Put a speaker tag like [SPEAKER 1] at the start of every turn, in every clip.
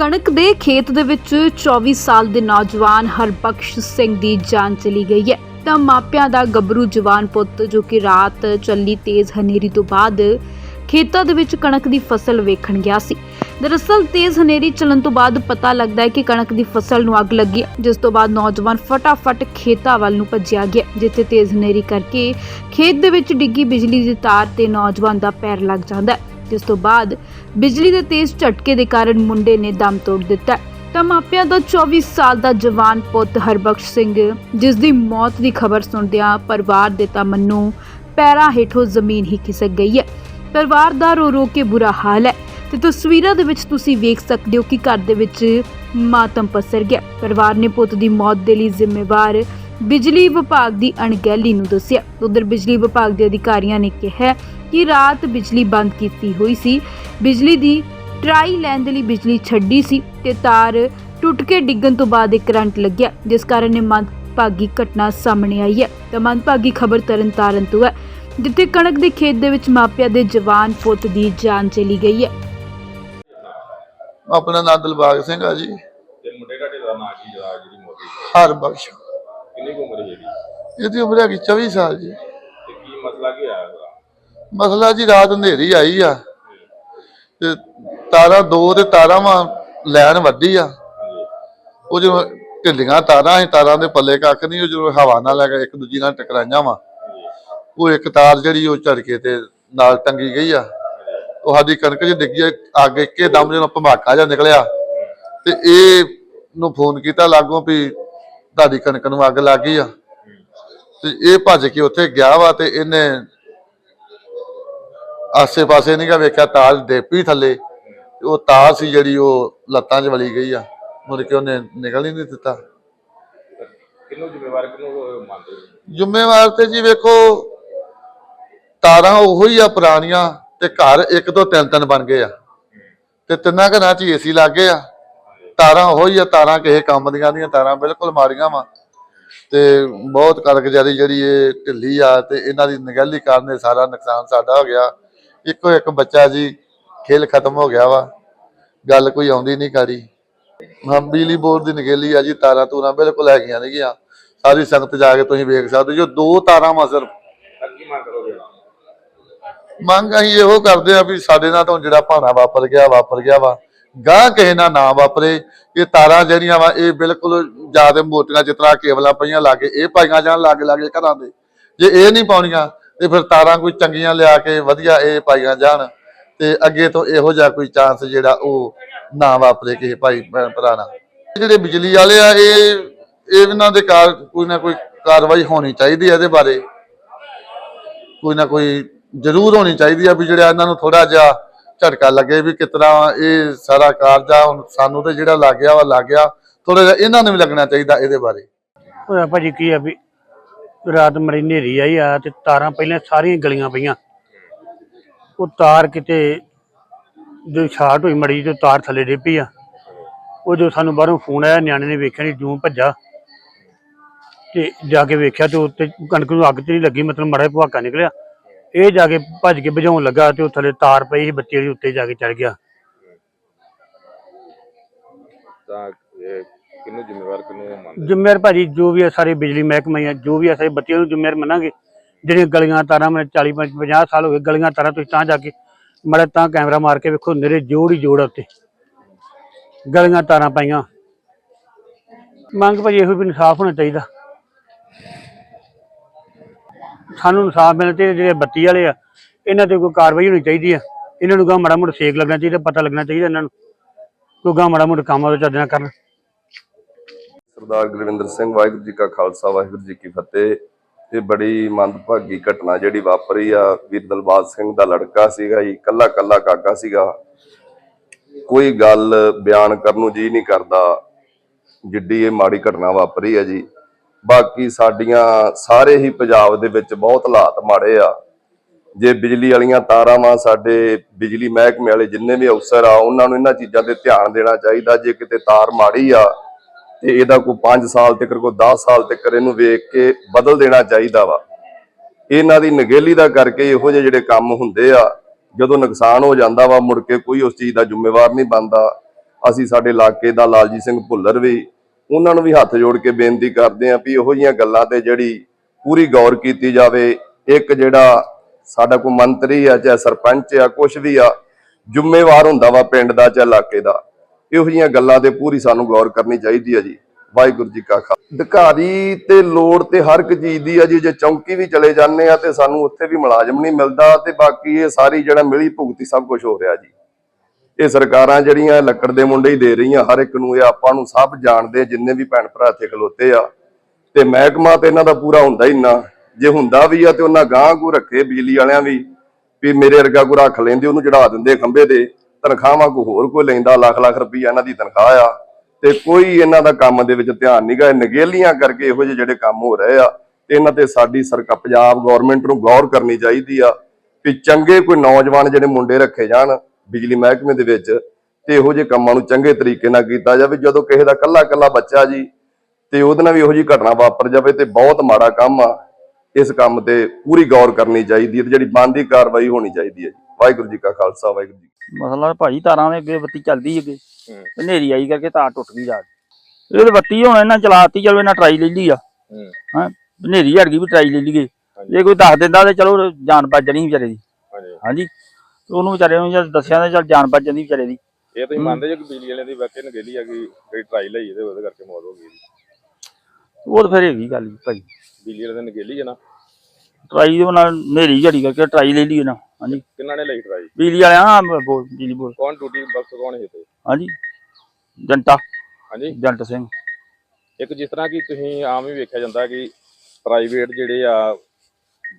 [SPEAKER 1] ਕਣਕ ਦੇ ਖੇਤ ਦੇ ਵਿੱਚ 24 ਸਾਲ ਦੇ ਨੌਜਵਾਨ ਹਰਬਖਸ਼ ਸਿੰਘ ਦੀ ਜਾਨ ਚਲੀ ਗਈ ਹੈ। ਤਾਂ ਮਾਪਿਆਂ ਦਾ ਗੱਭਰੂ ਜਵਾਨ ਪੁੱਤ ਜੋ ਕਿ ਰਾਤ ਚੱਲੀ ਤੇਜ਼ ਹਨੇਰੀ ਤੋਂ ਬਾਅਦ ਖੇਤਾਂ ਦੇ ਵਿੱਚ ਕਣਕ ਦੀ ਫਸਲ ਵੇਖਣ ਗਿਆ ਸੀ। ਦਰਅਸਲ ਤੇਜ਼ ਹਨੇਰੀ ਚੱਲਣ ਤੋਂ ਬਾਅਦ ਪਤਾ ਲੱਗਦਾ ਹੈ ਕਿ ਕਣਕ ਦੀ ਫਸਲ ਨੂੰ ਅੱਗ ਲੱਗੀ ਹੈ, ਜਿਸ ਤੋਂ ਬਾਅਦ ਨੌਜਵਾਨ ਫਟਾਫਟ ਖੇਤਾਂ ਵੱਲ ਨੂੰ ਭੱਜਿਆ ਗਿਆ ਜਿੱਥੇ ਤੇਜ਼ ਹਨੇਰੀ ਕਰਕੇ ਖੇਤ ਦੇ ਵਿੱਚ ਡਿੱਗੀ ਬਿਜਲੀ ਦੀ ਤਾਰ ਤੇ ਨੌਜਵਾਨ ਦਾ ਪੈਰ ਲੱਗ ਜਾਂਦਾ ਹੈ। ਜਿਸ ਤੋਂ ਬਾਅਦ ਬਿਜਲੀ ਦੇ ਤੇਜ਼ ਝਟਕੇ ਦੇ ਕਾਰਨ ਮੁੰਡੇ ਨੇ ਦਮ ਤੋੜ ਦਿੱਤਾ। ਤਾਂ ਮਾਪਿਆਂ ਦਾ 24 ਸਾਲ ਦਾ ਜਵਾਨ ਪੁੱਤ ਹਰਬਖਸ਼ ਸਿੰਘ, ਜਿਸ ਦੀ ਮੌਤ ਦੀ ਖਬਰ ਸੁਣਦਿਆਂ ਪਰਿਵਾਰ ਦੇ ਤਾਂ ਮੰਨੋ ਪੈਰਾਂ ਹੇਠੋਂ ਜ਼ਮੀਨ ਹੀ ਖਿਸਕ ਗਈ ਹੈ। ਪਰਿਵਾਰ ਦਾ ਰੋ ਰੋ ਕੇ ਬੁਰਾ ਹਾਲ ਹੈ ਤੇ ਤਸਵੀਰਾਂ ਦੇ ਵਿੱਚ ਤੁਸੀਂ ਵੇਖ ਸਕਦੇ ਹੋ ਕਿ ਘਰ ਦੇ ਵਿੱਚ ਮਾਤਮ ਪਸਰ ਗਿਆ। ਪਰਿਵਾਰ ਨੇ ਪੁੱਤ ਦੀ ਮੌਤ ਦੇ ਲਈ ਜ਼ਿੰਮੇਵਾਰ ਬਿਜਲੀ ਵਿਭਾਗ ਦੀ ਅਣਗਹਿਲੀ ਨੂੰ ਦੱਸਿਆ। ਉਧਰ ਬਿਜਲੀ ਵਿਭਾਗ ਦੇ ਅਧਿਕਾਰੀਆਂ ਨੇ ਕਿਹਾ ਕਿ ਰਾਤ ਬਿਜਲੀ ਬੰਦ ਕੀਤੀ ਹੋਈ ਸੀ। ਬਿਜਲੀ ਦੀ ਟਰਾਈ ਲੈਣ ਦੇ ਲਈ ਬਿਜਲੀ ਛੱਡੀ ਸੀ ਤੇ ਤਾਰ ਟੁੱਟ ਕੇ ਡਿੱਗਣ ਤੋਂ ਬਾਅਦ ਇੱਕ ਕਰੰਟ ਲੱਗਿਆ ਜਿਸ ਕਾਰਨ ਇਹ ਮੰਦਭਾਗੀ ਘਟਨਾ ਸਾਹਮਣੇ ਆਈ ਹੈ। ਤਾਂ ਮੰਦਭਾਗੀ ਖਬਰ ਤਰਨਤਾਰਨ ਤੋਂ ਹੈ ਜਿੱਥੇ ਕਣਕ ਦੇ ਖੇਤ ਦੇ ਵਿੱਚ ਮਾਪਿਆਂ ਦੇ ਜਵਾਨ ਪੁੱਤ ਦੀ ਜਾਨ ਚਲੀ ਗਈ ਹੈ।
[SPEAKER 2] ਆਪਣਾ ਨਾਂ ਦਿਲਬਾਗ ਸਿੰਘ ਆ ਜੀ।
[SPEAKER 3] ਤੇ ਮੁੰਡੇ ਤੁਹਾਡੇ ਦਾ ਨਾਂ ਕੀ ਜਰਾ ਜਿਹੜੀ ਮੋਦੀ
[SPEAKER 2] ਹਰ ਬਖਸ਼
[SPEAKER 3] ਇਹਦੀ
[SPEAKER 2] ਉਮਰ ਹੈਗੀ 24 ਸਾਲ ਜੀ।
[SPEAKER 3] ਤੇ ਕੀ ਮਸਲਾ ਕੀ ਆਇਆ ਉਹਦਾ?
[SPEAKER 2] ਮਸਲਾ ਜੀ ਰਾਤ ਹਨੇਰੀ ਆਈ ਆ ਤੇ ਤਾਰਾਂ ਦੋ ਤੇ ਤਾਰਾਂ ਵਾ ਲੈਣ ਵੱਡੀ ਆ।
[SPEAKER 3] ਹਾਂਜੀ।
[SPEAKER 2] ਉਹ ਜੋ ਢਿੱਲੀਆਂ ਤਾਰਾਂ ਸੀ ਤਾਰਾਂ ਦੇ ਪੱਲੇ ਕੱਖ ਨਹੀਂ ਉਹ ਜਦੋਂ ਹਵਾ ਨਾਲ ਲੱਗਾ ਇੱਕ ਦੂਜੀ ਨਾਲ ਟਕਰਾਈਆਂ ਵਾ। ਉਹ ਇੱਕ ਤਾਰ ਜਿਹੜੀ ਉਹ ਝੜਕੇ ਤੇ ਨਾਲ ਟੰਗੀ ਗਈ ਆ। ਉਹ ਸਾਡੀ ਕਣਕ 'ਚ ਡਿੱਗੀ ਆ, ਅੱਗ ਇੱਕੇ ਦਮ ਜਦੋਂ ਭਮਾਕਾ ਜਿਹਾ ਨਿਕਲਿਆ। ਤੇ ਇਹ ਨੂੰ ਫੋਨ ਕੀਤਾ ਲਾਗੋਂ ਵੀ ਤੁਹਾਡੀ ਕਣਕ ਨੂੰ ਅੱਗ ਲੱਗ ਗਈ ਆ। ਤੇ ਇਹ ਭੱਜ ਕੇ ਉੱਥੇ ਗਿਆ ਵਾ ਤੇ ਇਹਨੇ ਆਸੇ-ਪਾਸੇ ਨਹੀਂ ਗਾ ਵੇਖਿਆ ਤਾਰ ਦੇਪੀ ਥੱਲੇ। ਉਹ ਤਾਰ ਸੀ ਜਿਹੜੀ ਉਹ ਲੱਤਾਂ 'ਚ ਵਲੀ ਗਈ ਆ। ਮੁੜ ਕੇ ਉਹਨੇ ਨਿਕਲ ਹੀ ਨਹੀਂ ਦਿੱਤਾ।
[SPEAKER 3] ਕਿੰਨੂੰ ਜ਼ਿੰਮੇਵਾਰ ਕਿੰਨੂੰ ਮੰਨਦੇ ਹੋ?
[SPEAKER 2] ਜ਼ਿੰਮੇਵਾਰ ਤੇ ਜੀ ਵੇਖੋ ਤਾਰਾਂ ਉਹੋ ਹੀ ਆ ਪੁਰਾਣੀਆਂ ਤੇ ਘਰ ਇੱਕ ਤੋਂ ਤਿੰਨ ਤਿੰਨ ਬਣ ਗਏ ਆ। ਤੇ ਤਿੰਨਾਂ ਘਰਾਂ 'ਚ ਏਸੀ ਲੱਗ ਗਏ ਆ। ਤਾਰਾਂ ਉਹੋ ਹੀ ਆ ਤਾਰਾਂ ਕਿਸੇ ਕੰਮ ਦੀਆਂ ਦੀਆਂ ਤਾਰਾਂ ਬਿਲਕੁਲ ਮਾੜੀਆਂ ਵਾ। ਤੇ ਬਹੁਤ ਕਾਰਗੁਜ਼ਾਰੀ ਜਿਹੜੀ ਇਹ ਢਿੱਲੀ ਆ ਤੇ ਇਹਨਾਂ ਦੀ ਨਿਗਹਿਲੀ ਕਾਰਨ ਇਹ ਸਾਰਾ ਨੁਕਸਾਨ ਸਾਡਾ ਹੋ ਗਿਆ। ਇੱਕੋ ਇੱਕ ਬੱਚਾ ਜੀ ਖੇਲ ਖਤਮ ਹੋ ਗਿਆ ਵਾ। ਗੱਲ ਕੋਈ ਆਉਂਦੀ ਨਹੀਂ ਕਾੜੀ ਹਾਂ, ਬਿਜਲੀ ਬੋਰਡ ਦੀ ਨਿਗਹਿਲੀ ਆ ਜੀ, ਤਾਰਾਂ ਤੂਰਾਂ ਬਿਲਕੁਲ ਹੈਗੀਆਂ ਨੇਗੀਆਂ ਸਾਰੀ ਸੰਗਤ ਜਾ ਕੇ ਤੁਸੀਂ ਵੇਖ ਸਕਦੇ ਜੋ ਦੋ ਤਾਰਾਂ ਵਾ ਸਿਰਫ।
[SPEAKER 3] ਮੰਗ
[SPEAKER 2] ਅਸੀਂ ਇਹੋ ਕਰਦੇ ਆ ਵੀ ਸਾਡੇ ਨਾਲ ਤਾਂ ਜਿਹੜਾ ਭਾਣਾ ਵਾਪਰ ਗਿਆ ਵਾਪਰ ਗਿਆ ਵਾ। ਗਾਂ ਕਿਸੇ ਨਾਲ ਨਾ ਵਾਪਰੇ। ਇਹ ਤਾਰਾਂ ਜਿਹੜੀਆਂ ਵਾ, ਇਹ ਬਿਲਕੁਲ ਜ਼ਿਆਦਾ ਮੋਟੀਆਂ, ਜਿਸ ਕੇਬਲਾਂ ਪਈਆਂ ਲਾਗੇ, ਇਹ ਪਾਈਆਂ ਜਾਣ ਲਾਗੇ ਲਾਗੇ ਘਰਾਂ ਦੇ। ਜੇ ਇਹ ਨਹੀਂ ਪਾਉਣੀਆਂ, ਤੇ ਫਿਰ ਤਾਰਾਂ ਕੋਈ ਚੰਗੀਆਂ ਲਿਆ ਕੇ ਵਧੀਆ ਇਹ ਪਾਈਆਂ ਜਾਣ। ਤੇ ਅੱਗੇ ਤੋਂ ਇਹੋ ਜਿਹਾ ਕੋਈ ਚਾਂਸ ਜਿਹੜਾ ਉਹ ਨਾ ਵਾਪਰੇ ਕਿਸੇ ਭਾਈ ਭੈਣ ਭਰਾ ਨਾਲ। ਜਿਹੜੇ ਬਿਜਲੀ ਵਾਲੇ ਆ, ਇਹ ਇਹਨਾਂ ਦੇ ਕਾਰ ਕੋਈ ਨਾ ਕੋਈ ਕਾਰਵਾਈ ਹੋਣੀ ਚਾਹੀਦੀ ਹੈ ਇਹਦੇ ਬਾਰੇ। ਕੋਈ ਨਾ ਕੋਈ ਜ਼ਰੂਰ ਹੋਣੀ ਚਾਹੀਦੀ ਆ ਵੀ ਜਿਹੜਾ ਇਹਨਾਂ ਨੂੰ ਥੋੜਾ ਜਿਹਾ ਝਟਕਾ ਲੱਗੇ ਵੀ ਕਿਤਨਾ ਇਹ ਸਾਰਾ ਕਾਰਜ ਆ, ਹੁਣ ਸਾਨੂੰ ਤੇ ਜਿਹੜਾ ਲੱਗ ਵਾ ਲੱਗ ਥੋੜਾ ਜਿਹਾ ਇਹਨਾਂ ਨੂੰ ਵੀ ਲੱਗਣਾ ਚਾਹੀਦਾ ਇਹਦੇ ਬਾਰੇ।
[SPEAKER 4] ਹੋਇਆ ਭਾਜੀ ਕੀ ਆ ਵੀ ਰਾਤ ਮੜੀ ਹਨੇਰੀ ਆਈ ਆ ਤੇ ਤਾਰਾਂ ਪਹਿਲਾਂ ਸਾਰੀਆਂ ਗਲੀਆਂ ਪਈਆਂ। ਉਹ ਤਾਰ ਕਿਤੇ ਜੋ ਸ਼ਾਰਟ ਹੋਈ ਮੜੀ ਤੇ ਤਾਰ ਥੱਲੇ ਡੇ ਪਈ ਆ। ਉਹ ਜੋ ਸਾਨੂੰ ਬਾਹਰੋਂ ਫੋਨ ਆਇਆ, ਨਿਆਣੇ ਨੇ ਵੇਖਿਆ ਨਹੀਂ ਜੂੰ ਭੱਜਾ। ਤੇ ਜਾ ਕੇ ਵੇਖਿਆ ਤੇ ਉੱਤੇ ਕਣਕ ਨੂੰ ਅੱਗ ਤੇ ਨਹੀਂ ਲੱਗੀ, ਮਤਲਬ ਮੜਾ ਭਵਾਕਾ ਨਿਕਲਿਆ। ਇਹ ਜਾ ਕੇ ਭੱਜ ਕੇ ਬੁਝਾਉਣ ਲੱਗਾ ਤੇ ਉਹ ਥੱਲੇ ਤਾਰ ਪਈ ਸੀ ਬੱਤੀ ਵਾਲੀ ਉੱਤੇ ਜਾ ਕੇ ਚੜ ਗਿਆ।
[SPEAKER 3] ਤਾਂ ਇਹ ਕਿੰਨੂੰ ਜ਼ਿੰਮੇਵਾਰ ਕਿੰਨੂੰ ਮੰਨਦੇ?
[SPEAKER 4] ਜ਼ਿੰਮੇਵਾਰ ਭਾਜੀ ਜੋ ਵੀ ਆ ਸਾਰੇ ਬਿਜਲੀ ਮਹਿਕਮੇ ਆ ਜੋ ਵੀ ਆ ਸਾਰੇ ਬੱਤੀਆਂ ਨੂੰ ਜ਼ਿੰਮੇਵਾਰ ਮੰਨਾਂਗੇ। ਜਿਹੜੀਆਂ ਗਲੀਆਂ ਤਾਰਾਂ ਮੈਂ 40 50 ਸਾਲ ਹੋ ਗਏ ਗਲੀਆਂ ਤਾਰਾਂ ਤੁਸੀਂ ਤਾਂ ਜਾ ਕੇ ਮੜੇ ਤਾਂ ਕੈਮਰਾ ਮਾਰ ਕੇ ਵੇਖੋ ਨੇਰੇ ਜੋੜ ਹੀ ਜੋੜ ਉੱਤੇ। ਗਲੀਆਂ ਤਾਰਾਂ ਪਾਈਆਂ। ਮੰਗ ਭਾਜੀ ਇਹੋ ਵੀ ਇਨਸਾਫ ਹੋਣਾ ਚਾਹੀਦਾ। ਸਾਨੂੰ ਇਨਸਾਫ ਮਿਲਣਾ ਚਾਹੀਦਾ, ਜਿਹੜੇ ਬੱਤੀ ਵਾਲੇ ਆ, ਇਹਨਾਂ ਤੇ ਕੋਈ ਕਾਰਵਾਈ ਹੋਣੀ ਚਾਹੀਦੀ ਆ। ਇਹਨਾਂ ਨੂੰ ਗਾ ਮਾੜਾ ਮੋਟਾ ਸੇਕ ਲੱਗਣਾ ਚਾਹੀਦਾ, ਪਤਾ ਲੱਗਣਾ ਚਾਹੀਦਾ ਇਹਨਾਂ ਨੂੰ, ਕੋਈ ਗਾ ਮਾੜਾ ਮੋਟਾ ਕੰਮ ਆ ਚੱਜ ਨਾਲ ਕਰਨ।
[SPEAKER 5] ਸਰਦਾਰ ਗੁਰਵਿੰਦਰ ਸਿੰਘ, ਵਾਹਿਗੁਰੂ ਜੀ ਕਾ ਖਾਲਸਾ, ਵਾਹਿਗੁਰੂ ਜੀ ਕੀ ਫਤਿਹ। ਇਹ ਬੜੀ ਮੰਦਭਾਗੀ ਘਟਨਾ ਜਿਹੜੀ ਵਾਪਰੀ ਆ, ਵੀਰ ਦਲਬਾਗ ਸਿੰਘ ਦਾ ਲੜਕਾ ਸੀਗਾ ਜੀ, ਕੱਲਾ ਕੱਲਾ ਕਾਕਾ ਸੀਗਾ। ਕੋਈ ਗੱਲ ਬਿਆਨ ਕਰਨ ਨੂੰ ਜੀ ਨਹੀਂ ਕਰਦਾ, ਜਿੱਡੀ ਇਹ ਮਾੜੀ ਘਟਨਾ ਵਾਪਰੀ ਆ ਜੀ। ਬਾਕੀ ਸਾਡੀਆਂ ਸਾਰੇ ਹੀ ਪੰਜਾਬ ਦੇ ਵਿੱਚ ਬਹੁਤ ਹਾਲਾਤ ਮਾੜੇ ਆ। ਜੇ ਬਿਜਲੀ ਵਾਲੀਆਂ ਤਾਰਾਂ ਵਾਂ ਸਾਡੇ ਬਿਜਲੀ ਮਹਿਕਮੇ ਵਾਲੇ ਜਿੰਨੇ ਵੀ ਅਫਸਰ ਆ, ਉਹਨਾਂ ਨੂੰ ਇਹਨਾਂ ਚੀਜ਼ਾਂ ਤੇ ਧਿਆਨ ਦੇਣਾ ਚਾਹੀਦਾ। ਜੇ ਕਿਤੇ ਤਾਰ ਮਾੜੀ ਆ, ਤੇ ਇਹਦਾ ਕੋਈ 5 ਸਾਲ ਤੱਕ ਕੋਈ 10 ਸਾਲ ਤੱਕ ਇਹਨੂੰ ਵੇਖ ਕੇ ਬਦਲ ਦੇਣਾ ਚਾਹੀਦਾ ਵਾ। ਇਹਨਾਂ ਦੀ ਨਗੇਲੀ ਦਾ ਕਰਕੇ ਇਹੋ ਜਿਹੇ ਜਿਹੜੇ ਕੰਮ ਹੁੰਦੇ ਆ, ਜਦੋਂ ਨੁਕਸਾਨ ਹੋ ਜਾਂਦਾ ਵਾ, ਮੁੜ ਕੇ ਕੋਈ ਉਸ ਚੀਜ਼ ਦਾ ਜ਼ਿੰਮੇਵਾਰ ਨਹੀਂ ਬਣਦਾ। ਅਸੀਂ ਸਾਡੇ ਇਲਾਕੇ ਦਾ ਲਾਲਜੀਤ ਸਿੰਘ ਭੁੱਲਰ ਵੀ ਉਹਨਾਂ ਨੂੰ ਵੀ ਹੱਥ ਜੋੜ ਕੇ ਬੇਨਤੀ ਕਰਦੇ ਆਂ ਵੀ ਇਹੋ ਜਿਹੀਆਂ ਗੱਲਾਂ ਤੇ ਜਿਹੜੀ ਪੂਰੀ ਗੌਰ ਕੀਤੀ ਜਾਵੇ, ਇੱਕ ਜਿਹੜਾ ਸਾਡਾ ਕੋਈ ਮੰਤਰੀ ਆ ਚਾਹੇ ਸਰਪੰਚ ਆ ਕੁਝ ਵੀ ਆ, ਜ਼ਿੰਮੇਵਾਰ ਹੁੰਦਾ ਵਾ ਪਿੰਡ ਦਾ ਚਾਹੇ ਇਲਾਕੇ ਦਾ। ਇਹੋ ਜਿਹੀਆਂ ਗੱਲਾਂ ਤੇ ਪੂਰੀ ਸਾਨੂੰ ਗੌਰ ਕਰਨੀ ਚਾਹੀਦੀ ਆ ਜੀ। ਵਾਹਿਗੁਰੂ ਜੀ ਕਾ ਖਾਲਸਾ। ਅਧਿਕਾਰੀ ਤੇ ਲੋੜ ਤੇ ਹਰ ਇੱਕ ਚੀਜ਼ ਦੀ ਆ ਜੀ, ਜੇ ਚੌਂਕੀ ਵੀ ਚਲੇ ਜਾਂਦੇ ਆ ਤੇ ਸਾਨੂੰ ਉੱਥੇ ਵੀ ਮੁਲਾਜ਼ਮ ਨਹੀਂ ਮਿਲਦਾ ਤੇ ਬਾਕੀ ਇਹ ਸਾਰੀ ਜਿਹੜਾ ਮਿਲੀ ਭੁਗਤੀ ਸਭ ਕੁਝ ਹੋ ਰਿਹਾ ਜੀ। ਇਹ ਸਰਕਾਰਾਂ ਜਿਹੜੀਆਂ ਲੱਕੜ ਦੇ ਮੁੰਡੇ ਹੀ ਦੇ ਰਹੀਆਂ, ਹਰ ਇੱਕ ਨੂੰ ਇਹ ਆਪਾਂ ਨੂੰ ਸਭ ਜਾਣਦੇ ਜਿੰਨੇ ਵੀ ਭੈਣ ਭਰਾ ਇੱਥੇ ਖਲੋਤੇ ਆ। ਤੇ ਮਹਿਕਮਾ ਤੇ ਇਹਨਾਂ ਦਾ ਪੂਰਾ ਹੁੰਦਾ ਹੀ ਨਾ ਜੇ ਹੁੰਦਾ ਵੀ ਆ ਤੇ ਉਹਨਾਂ ਗਾਂ ਕੋ ਰੱਖੇ ਬਿਜਲੀ ਵਾਲਿਆਂ ਵੀ ਵੀ ਮੇਰੇ ਵਰਗਾ ਕੋ ਰੱਖ ਲੈਂਦੇ, ਉਹਨੂੰ ਚੜਾ ਦਿੰਦੇ ਖੰਭੇ ਤੇ। ਤਨਖਾਹਾਂ ਕੋ ਹੋਰ ਕੋਈ ਲੈਂਦਾ, ਲੱਖ ਲੱਖ ਰੁਪਈਆ ਇਹਨਾਂ ਦੀ ਤਨਖਾਹ ਆ। ਤੇ ਕੋਈ ਇਹਨਾਂ ਦਾ ਕੰਮ ਦੇ ਵਿੱਚ ਧਿਆਨ ਨਹੀਂਗਾ ਇਹ ਨਗੇਲੀਆਂ ਕਰਕੇ ਇਹੋ ਜਿਹੇ ਜਿਹੜੇ ਕੰਮ ਹੋ ਰਹੇ ਆ, ਤੇ ਇਹਨਾਂ ਤੇ ਸਾਡੀ ਸਰਕਾਰ, ਪੰਜਾਬ ਗਵਰਨਮੈਂਟ ਨੂੰ ਗੌਰ ਕਰਨੀ ਚਾਹੀਦੀ ਆ, ਵੀ ਚੰਗੇ ਕੋਈ ਨੌਜਵਾਨ ਜਿਹੜੇ ਮੁੰਡੇ ਰੱਖੇ ਜਾਣ। ਬਿਜਲੀ ਮਹਿਕਮੇ ਦੇ ਵਿੱਚ ਤੇ ਇਹੋ ਜਿਹੇ ਕੰਮਾਂ ਨੂੰ ਚੰਗੇ ਤਰੀਕੇ ਨਾਲ ਕੀਤਾ ਜਾਵੇ ਜਦੋਂ ਕਿਸੇ ਦਾ ਕੱਲਾ ਕੱਲਾ ਬੱਚਾ ਜੀ ਤੇ ਉਹਦੇ ਨਾਲ ਵੀ ਇਹੋ ਜਿਹੀ ਘਟਨਾ ਵਾਪਰ ਜਾਵੇ ਤੇ ਬਹੁਤ ਮਾੜਾ ਕੰਮ ਆ ਇਸ ਕੰਮ ਤੇ ਪੂਰੀ ਗੌਰ ਕਰਨੀ ਚਾਹੀਦੀ ਹੈ ਤੇ ਜਿਹੜੀ ਬਣਦੀ ਕਾਰਵਾਈ ਹੋਣੀ ਚਾਹੀਦੀ ਹੈ ਜੀ। ਵਾਹਿਗੁਰੂ ਜੀ ਕਾ ਖਾਲਸਾ ਵਾਹਿਗੁਰੂ ਜੀ।
[SPEAKER 6] ਮਸਲਾ ਭਾਈ ਤਾਰਾਂ ਦੇ ਅੱਗੇ ਬੱਤੀ ਚੱਲਦੀ ਅੱਗੇ। ਹਨੇਰੀ ਆਈ ਕਰਕੇ ਤਾਰ ਟੁੱਟ ਗਈ ਰਾਤ ਇਹ ਬੱਤੀ ਹੁਣ ਇਹਨਾਂ ਚਲਾਤੀ ਚਲੋ ਇਹਨਾਂ ਟਰਾਈ ਲੈ ਲਈ ਆ।
[SPEAKER 3] ਹੂੰ।
[SPEAKER 6] ਹਨੇਰੀ ਹਟ ਗਈ ਵੀ ਟਰਾਈ ਲੈ ਲਈਏ। ਜੇ ਕੋਈ ਦੱਸ ਦਿੰਦਾ ਤੇ ਚਲੋ ਜਾਨ ਬਚ ਜਣੀ ਵਿਚਾਰੇ ਦੀ।
[SPEAKER 3] ਹਾਂਜੀ।
[SPEAKER 6] ਉਹਨੂੰ ਵਿਚਾਰੇ ਨੂੰ ਜਦ ਦੱਸਿਆ ਤਾਂ ਚਲ ਜਾਨ ਬਚ ਜਾਂਦੀ ਵਿਚਾਰੇ ਦੀ।
[SPEAKER 3] ਇਹ ਤੁਸੀਂ। ਮੰਨਦੇ ਜੋ ਕਿ ਬਿਜਲੀ ਵਾਲਿਆਂ ਦੀ ਵਾਕਈ ਨਗੇਲੀ ਆ ਕਿ ਜਿਹੜੀ ਟਰਾਈ ਲਈ ਇਹਦੇ ਉਹਦੇ ਕਰਕੇ ਮੌਤ ਹੋ ਗਈ?
[SPEAKER 6] ਉਹ ਤਾਂ ਫਿਰ ਹੈਗੀ ਗੱਲ ਜੀ ਭਾਈ।
[SPEAKER 3] ਬਿਜਲੀ ਵਾਲਿਆਂ ਦੀ ਨਗੇਲੀ ਹੈ ਨਾ।
[SPEAKER 6] ਟਰਾਈ ਦੇ ਨਾਲ ਹਨੇਰੀ ਝੜੀ ਕਰਕੇ ਟਰਾਈ ਲੈ ਲਈ ਨਾ ਹਾਂਜੀ।
[SPEAKER 3] ਕਿੰਨਾਂ ਨੇ ਲਈ ਟਰਾਈ
[SPEAKER 6] ਬਿਜਲੀ ਵਾਲਿਆਂ ਹਾਂ ਬੋਲ ਬਿਜਲੀ ਬੋਲ।
[SPEAKER 3] ਕੌਣ ਡਿਊਟੀ ਬਖਸ਼ ਕੌਣ ਹੈ ਤੇ?
[SPEAKER 6] ਹਾਂਜੀ। ਜੰਟਾ
[SPEAKER 3] ਹਾਂਜੀ।
[SPEAKER 6] ਜੰਟ ਸਿੰਘ।
[SPEAKER 3] ਇੱਕ ਜਿਸ ਤਰ੍ਹਾਂ ਕਿ ਤੁਸੀਂ ਆਮ ਹੀ ਵੇਖਿਆ ਜਾਂਦਾ ਕਿ ਪ੍ਰਾਈਵੇਟ ਜਿਹੜੇ ਆ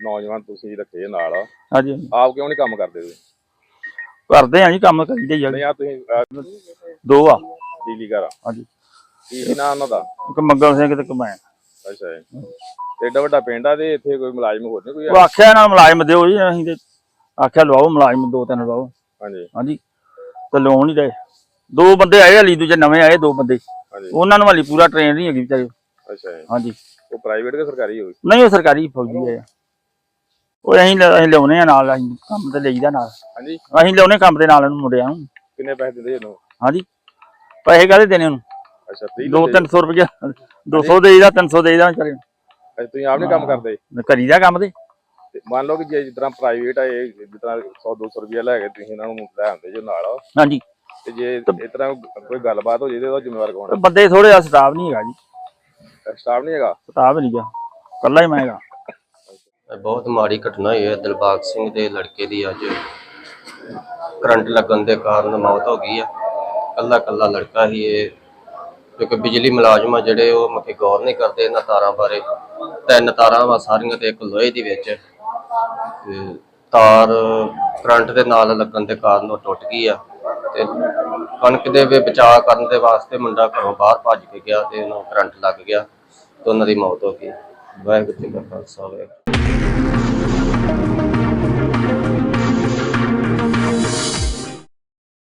[SPEAKER 3] ਨੌਜਵਾਨ ਤੁਸੀਂ ਰੱਖੇ ਨਾਲ
[SPEAKER 6] ਹਾਂਜੀ ਹਾਂਜੀ।
[SPEAKER 3] ਆਪ ਕਿਉਂ ਨਹੀਂ ਕੰਮ ਕਰਦੇ ਤੁਸੀਂ?
[SPEAKER 6] ਕਰਦੇ ਆ ਜੀ ਕੰਮ ਕਰੀਦੇ ਆ
[SPEAKER 3] ਨਹੀਂ ਆ ਤੁਸੀਂ
[SPEAKER 6] ਦੋ ਆ।
[SPEAKER 3] ਬਿਜਲੀ ਘਰ ਆ।
[SPEAKER 6] ਹਾਂਜੀ।
[SPEAKER 3] ਕੀ ਨਾਂ ਉਹਨਾਂ ਦਾ?
[SPEAKER 6] ਇੱਕ ਮੰਗਲ ਸਿੰਘ ਤੇ ਮੈਂ।
[SPEAKER 3] ਅੱਛਾ ਜੀ। ਤੇ ਏਡਾ ਵੱਡਾ ਪਿੰਡ ਆ ਤੇ ਇੱਥੇ ਕੋਈ ਮੁਲਾਜ਼ਮ ਹੋਰ ਨਹੀਂ ਕੋਈ
[SPEAKER 6] ਉਹ ਆਖਿਆ ਇਹਨਾਂ ਨੂੰ ਮੁਲਾਜ਼ਮ ਦਿਓ ਜੀ ਅਸੀਂ ਤੇ ਆਖਿਆ ਲਵਾਓ ਮੁਲਾਜ਼ਮ ਦੋ ਤਿੰਨ ਲਵਾਓ।
[SPEAKER 3] ਹਾਂਜੀ।
[SPEAKER 6] ਹਾਂਜੀ। ਤੇ ਲੋਨ ਨਹੀਂ ਰਹੇ ਦੋ ਬੰਦੇ ਆਏ ਹਲੀ ਦੂਜੇ ਨਵੇਂ ਆਏ ਦੋ ਬੰਦੇ।
[SPEAKER 3] ਹਾਂਜੀ।
[SPEAKER 6] ਉਹਨਾਂ ਨੂੰ ਹਲੀ ਪੂਰਾ ਟ੍ਰੇਨ ਨਹੀਂ ਹੈਗੀ ਵਿਚਾਰੇ।
[SPEAKER 3] ਅੱਛਾ ਜੀ।
[SPEAKER 6] ਹਾਂਜੀ।
[SPEAKER 3] ਉਹ ਪ੍ਰਾਈਵੇਟ ਕਿ ਸਰਕਾਰੀ ਹੋਈ
[SPEAKER 6] ਨਹੀਂ ਉਹ ਸਰਕਾਰੀ ਫੌਜੀ ਹੈ ਉਹ ਅਸੀਂ ਲ- ਅਸੀਂ ਲਿਆਉਨੇ ਆ ਨਾਲ ਅਸੀਂ ਕੰਮ ਤੇ ਲਈਦਾ ਨਾਲ।
[SPEAKER 3] ਹਾਂਜੀ।
[SPEAKER 6] ਅਸੀਂ ਲਿਆਉਨੇ ਕੰਮ ਦੇ ਨਾਲ ਇਹਨੂੰ ਮੁੰਡਿਆਂ ਨੂੰ।
[SPEAKER 3] ਕਿੰਨੇ ਪੈਸੇ ਦਿੰਦੇ ਇਹਨੂੰ?
[SPEAKER 6] ਹਾਂਜੀ। ਪੈਸੇ ਕਾਹਦੇ ਦੇਣੇ ਉਹਨੂੰ?
[SPEAKER 3] ਅੱਛਾ free
[SPEAKER 6] ਦੋ
[SPEAKER 3] ਦਿੰਦੇ?
[SPEAKER 6] 300 ਰੁਪਏ 200 ਦੇਈਦਾ 300 ਦੇਈਦਾ ਵਿਚਾਰੇ ਨੂੰ।
[SPEAKER 3] ਅੱਛਾ, ਤੁਸੀਂ ਆਪ ਨਹੀਂ ਕੰਮ ਕਰਦੇ?
[SPEAKER 6] ਕਰੀਦਾ ਕੰਮ ਤੇ।
[SPEAKER 3] ਤੇ ਮੰਨ ਲਓ ਕਿ ਜੇ ਜਿਸ ਤਰ੍ਹਾਂ ਪ੍ਰਾਈਵੇਟ ਆ ਇਹ ਜਿਸ ਤਰ੍ਹਾਂ 100 200 ਰੁਪਏ ਲੈ ਕੇ ਤੁਸੀਂ ਇਹਨਾਂ ਨੂੰ ਲੈ ਆਉਂਦੇ ਜੋ ਨਾਲ।
[SPEAKER 6] ਹਾਂਜੀ।
[SPEAKER 3] ਤੇ ਜੇ ਇਸ ਤਰ੍ਹਾਂ ਕੋਈ ਗੱਲਬਾਤ ਹੋ ਜੇ ਤੇ ਉਹਦਾ ਜ਼ਿੰਮੇਵਾਰ ਕੌਣ
[SPEAKER 6] ਤੇ ਬੰਦੇ ਥੋੜੇ ਜਿਹਾ ਸਟਾਫ ਨਹੀਂ ਹੈਗਾ ਜੀ।
[SPEAKER 3] ਹੈ ਸਟਾਫ ਨਹੀਂ ਹੈਗਾ?
[SPEAKER 6] ਸਟਾਫ ਨਹੀਂ ਗਿਆ ਕੱਲਾ ਹੀ ਮੈਂ ਹੈਗਾ।
[SPEAKER 7] ਬਹੁਤ ਮਾੜੀ ਘਟਨਾ ਹੋਈ ਹੈ। ਦਿਲਬਾਗ ਸਿੰਘ ਦੇ ਲੜਕੇ ਦੀ ਅੱਜ ਕਰੰਟ ਲੱਗਣ ਦੇ ਕਾਰਨ ਮੌਤ ਹੋ ਗਈ ਆ। ਕੱਲਾ ਕੱਲਾ ਲੜਕਾ ਹੀ ਇਹ ਕਿਉਂਕਿ ਬਿਜਲੀ ਮੁਲਾਜ਼ਮ ਆ ਜਿਹੜੇ, ਉਹ ਮੱਕੇ ਗੌਰ ਨਹੀਂ ਕਰਦੇ ਇਹਨਾਂ ਤਾਰਾਂ ਬਾਰੇ। ਤਿੰਨ ਤਾਰਾਂ ਵਾ ਸਾਰੀਆਂ ਤੇ ਇੱਕ ਲੋਹੇ ਦੀ ਵਿੱਚ। ਤੇ ਤਾਰ ਕਰੰਟ ਦੇ ਨਾਲ ਲੱਗਣ ਦੇ ਕਾਰਨ ਉਹ ਟੁੱਟ ਗਈ ਆ। ਤੇ ਕਣਕ ਦੇ ਵੀ ਬਚਾਅ ਕਰਨ ਦੇ ਵਾਸਤੇ ਮੁੰਡਾ ਘਰੋਂ ਬਾਹਰ ਭੱਜ ਕੇ ਗਿਆ ਤੇ ਉਹਨੂੰ ਕਰੰਟ ਲੱਗ ਗਿਆ ਤੇ ਉਹਨਾਂ ਦੀ ਮੌਤ ਹੋ ਗਈ। ਵਾਹਿਗੁਰੂ ਜੀ ਕਾ ਖਾਲਸਾ, ਵਾਹਿਗੁਰੂ